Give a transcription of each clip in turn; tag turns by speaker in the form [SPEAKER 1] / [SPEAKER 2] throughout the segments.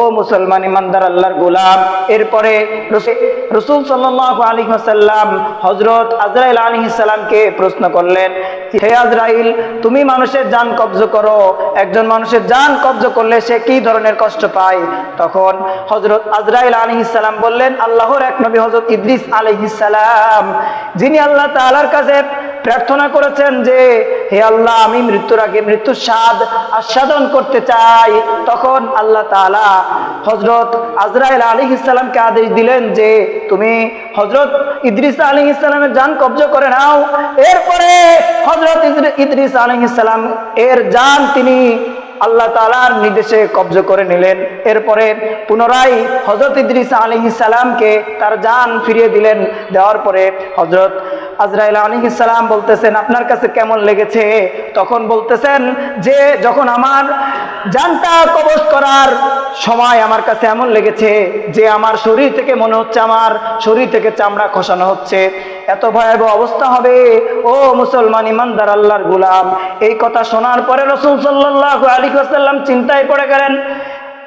[SPEAKER 1] ও মুসলমান ইমানদার আল্লাহর গোলাম, এরপরে রসুল সাল্লাম হজরত আজরাইল আলী সাল্লামকে প্রশ্ন করলেন, হে আজরাইল, তুমি মানুষের যান কবজ করো। একজন মানুষের যান কবজ করলে সে কি ধরনের কষ্ট পায়? তখন হজরত আজরাইল আলী সাল্লাম বললেন, আল্লাহর এক নবী হজরত ইদ্রিস আলী যিনি আল্লাহ তালার কাছে প্রার্থনা করেছেন যে, হে আল্লাহ, আমি মৃত্যুর আগে মৃত্যুর স্বাদ আস্বাদন করতে চাই। তখন আল্লাহ তাআলা হজরত আজরাইল আলী ইসলামকে আদেশ দিলেন যে, তুমি হজরত ইদ্রিস আলী ইসলামের যান কবজ করে নাও। এরপরে হজরত ইদ্রিস আলী ইসলাম এর যান তিনি আল্লাহ তালার নির্দেশে কবজ করে নিলেন। এরপরে পুনরায় হজরত ইদ্রিস আলী সালামকে তার যান ফিরিয়ে দিলেন। দেওয়ার পরে হজরত আজরাইল আলী সালাম বলতেছেন, আপনার কাছে কেমন লেগেছে? তখন বলতেছেন যে, যখন আমার যানটা কবজ করার সময় আমার কাছে এমন লেগেছে যে, আমার শরীর থেকে মনে হচ্ছে আমার শরীর থেকে চামড়া খসানো হচ্ছে। এত ভয়াবহ অবস্থা হবে। ও মুসলমান ইমানদার আল্লাহর গুলাম। এই কথা শোনার পরে রসুল সাল্লাহ আলী সাল্লাম চিন্তায় পড়ে গেলেন।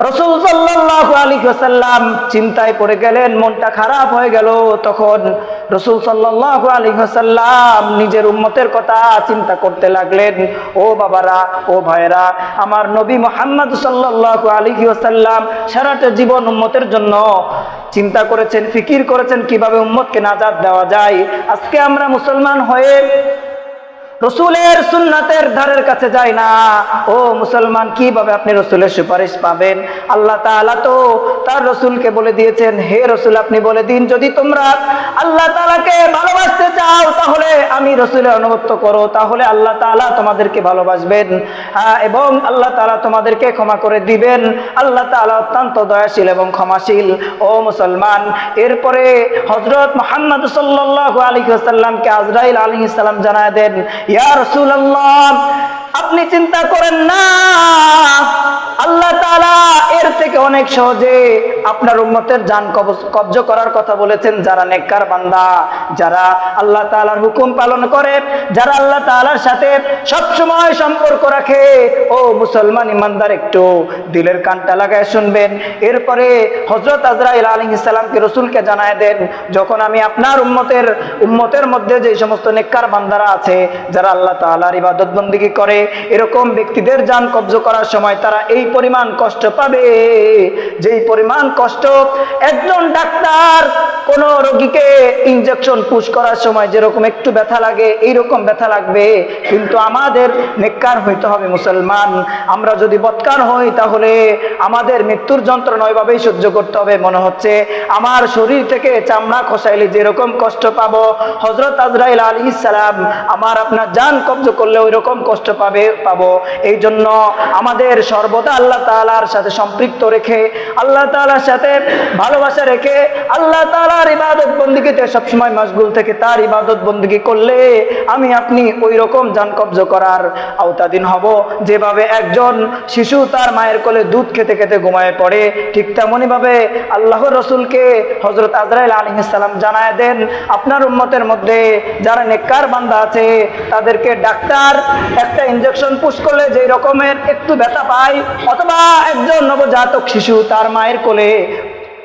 [SPEAKER 1] রসুল সাল্লাহ আলী সাল্লাম চিন্তায় পড়ে গেলেন, মনটা খারাপ হয়ে গেল। তখন রসুল সাল্লাহ আলী সাল্লাম নিজের উম্মতের কথা চিন্তা করতে লাগলেন, ও বাবারা, ও ভাইরা আমার নবী মোহাম্মদ সাল্লাহ আলী সাল্লাম সারাটা জীবন উম্মতের জন্য চিন্তা করেছেন, ফিকির করেছেন, কীভাবে উম্মতকে নাজাদ দেওয়া যায়। আজকে আমরা মুসলমান হয়ে রসুলের সুন্নাতের ধারের কাছে যায় না। ও মুসলমান, কীভাবে আপনি রসুলের সুপারিশ পাবেন? আল্লাহ তাআলা তো তার রসুলকে বলে দিয়েছেন, হে রসুল, আপনি বলে দিন, যদি তোমরা আল্লাহ তাআলাকে ভালোবাসতে চাও, তাহলে আমি রসুলের অনুগত্য করো। তাহলে আল্লাহ তাআলা তোমাদেরকে ভালোবাসবেন। হ্যাঁ এবং আল্লাহ তাআলা তোমাদেরকে ক্ষমা করে দিবেন। আল্লাহ তাআলা অত্যন্ত দয়াশীল এবং ক্ষমাশীল। ও মুসলমান, এরপরে হজরত মোহাম্মদ সাল্লাহ আলী সাল্লামকে আজরাইল আলী ইসলাম জানায় দেন ইয়া রাসূলুল্লাহ আপনি চিন্তা করেন না। আল্লাহ এর থেকে অনেক সহজে আপনার উম্মতের জান কবজ করার কথা বলেছেন। যারা নেককার বান্দা, যারা আল্লাহ তাআলার হুকুম পালন করে যারা আল্লাহ তাআলার সাথে সব সময় সম্পর্ক রাখে, ও মুসলমান ইমানদার, একটু দিলের কানটা লাগায় শুনবেন। এরপরে হজরত আজরাইল আলাইহিস সালামকে রসুলকে জানায় দেন, যখন আমি আপনার উম্মতের উম্মতের মধ্যে যে সমস্ত নেককার বান্দারা আছে, যারা আল্লাহ তাআলার ইবাদত বন্দিগি করে, এরকম ব্যক্তিদের যান কবজ করার সময় তারা এই পরিমাণ কষ্ট পাবে, যেই পরিমাণ কষ্ট, একজন ডাক্তার কোন রোগীকে ইনজেকশন পুশ করার সময় যেরকম একটু ব্যথা লাগে, এইরকম ব্যথা লাগবে। কিন্তু আমাদের নেককার হইতে হবে মুসলমান। আমরা যদি বৎকার হই, তাহলে আমাদের মৃত্যুর যন্ত্রণা ওইভাবেই সহ্য করতে হবে। মনে হচ্ছে আমার শরীর থেকে চামড়া খসাইলে যেরকম কষ্ট পাবো হজরত আজরাইল আলী সালাম আমার আপনার যান কবজ করলে ওই রকম কষ্ট পাবে, পাবো। এই জন্য আমাদের সর্বদা আল্লাহ তালার সাথে সম্পৃক্ত রেখে, আল্লাহ তালার সাথে ভালোবাসা রেখে, আল্লাহ তালার ইবাদত বন্দিগিতে সবসময় মশগুল থেকে তার ইবাদত বন্দিগি করলে আমি আপনি ওই রকম যান কবজ করার আওতাধীন হব। যেভাবে একজন শিশু তার মায়ের কোলে দুধ খেতে খেতে ঘুমায় পড়ে, ঠিক তেমনই ভাবে আল্লাহর রসুলকে হজরত আজরাইল আলী ইসলাম জানায় দেন, আপনার উম্মতের মধ্যে যারা নেককার বান্দা আছে, তাদেরকে ডাক্তার একটা ইনজেকশন পুশ করলে যেই রকমের একটু ব্যথা পায় অথবা একজন নবজাতক শিশু তার মায়ের কোলে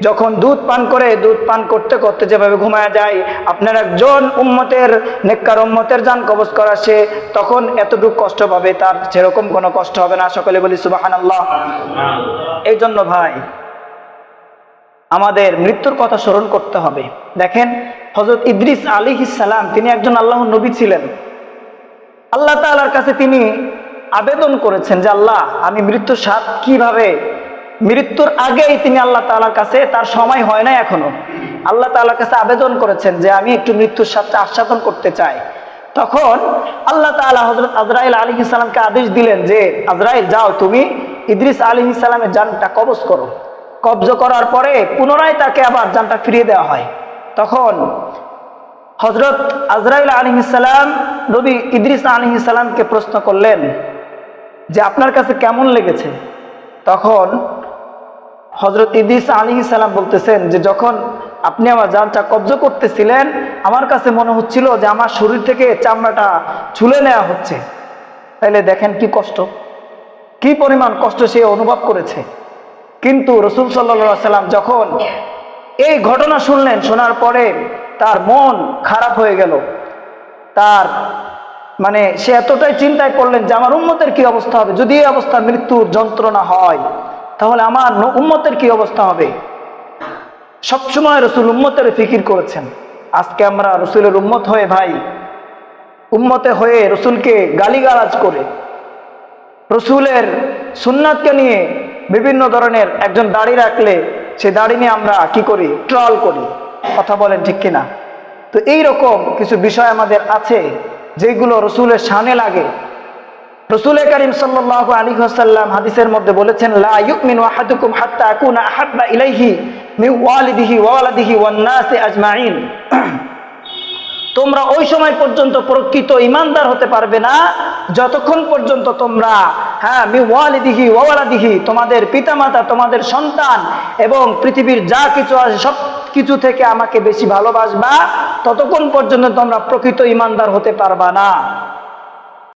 [SPEAKER 1] যখন দুধ পান করে, দুধ পান করতে করতে যেভাবে ঘুমায় যায়, আপনার একজন উম্মতের, নেককার উম্মতের যান কবজ করা সে তখন এতটুকু কষ্ট পাবে, তার সেরকম কোনো কষ্ট হবে না। সকলে বলি সুবাহান আল্লাহ এই জন্য ভাই, আমাদের মৃত্যুর কথা স্মরণ করতে হবে। দেখেন হজরত ইদ্রিস আলী সালাম, তিনি একজন আল্লাহ নবী ছিলেন। আল্লাহ তালার কাছে তিনি আবেদন করেছেন যে আল্লাহ, আমি মৃত্যুর স্বাদ কীভাবে, মৃত্যুর আগেই তিনি আল্লাহ তালার কাছে, তার সময় হয় না এখনও। আল্লাহ তালার কাছে আবেদন করেছেন যে আমি একটু মৃত্যুর স্বাদটা আস্বাদন করতে চাই। তখন আল্লাহ তালা হজরত আজরাইল আলী ইসলামকে আদেশ দিলেন যে, আজরাইল, যাও তুমি ইদ্রিস আলী ইসলামের জানটা কবজ করো। কবজ করার পরে পুনরায় তাকে আবার জানটা ফিরিয়ে দেওয়া হয়। তখন হজরত আজরাইল আলী ইসালাম নবী ইদ্রিস আলী ইসালামকে প্রশ্ন করলেন যে আপনার কাছে কেমন লেগেছে? তখন হজরত ইদিস আলী ইসালাম বলতেছেন যে যখন আপনি আমার জানটা কব্জ করতেছিলেন, আমার কাছে মনে হচ্ছিল যে আমার শরীর থেকে চামড়াটা ছুলে নেওয়া হচ্ছে। তাইলে দেখেন কি কষ্ট। কি পরিমাণ কষ্ট সে অনুভব করেছে। কিন্তু রসুল সাল্লা সাল্লাম যখন এই ঘটনা শুনলেন, শোনার পরে তার মন খারাপ হয়ে গেল। তার মানে সে এতটাই চিন্তায় পড়লেন যে আমার উম্মতের কি অবস্থা হবে? যদি এই অবস্থা মৃত্যুর যন্ত্রণা হয়, তাহলে আমার উম্মতের কি অবস্থা হবে? সবসময় রসুল উম্মতের ফিকির করেছেন। আজকে আমরা রসুলের উম্মত হয়ে ভাই, উম্মতে হয়ে রসুলকে গালিগালাজ করে, রসুলের সুন্নাতকে নিয়ে বিভিন্ন ধরনের একজন দাড়ি রাখলে, সে দাড়ি নিয়ে আমরা কি করি? ট্রল করি। কথা বলেন ঠিক কিনা? তো এই রকম কিছু বিষয় আমাদের আছে। যেগুলো রসুলের শানে লাগে। রসুল করিম সাল্লাহ আলী হাসাল্লাম হাদিসের মধ্যে বলেছেন, লা হাত্তা ইলাইহি আজমাইন। তোমরা ওই সময় পর্যন্ত প্রকৃত ইমানদার হতে পারবে না, যতক্ষণ পর্যন্ত তোমরা হ্যাঁ মি ওয়ালিদিহি ওয়ালাদিহি, তোমাদের পিতামাতা, তোমাদের সন্তান এবং পৃথিবীর যা কিছু আছে সব কিছু থেকে আমাকে বেশি ভালোবাসবা ততক্ষণ পর্যন্ত তোমরা প্রকৃত ইমানদার হতে পারবা না।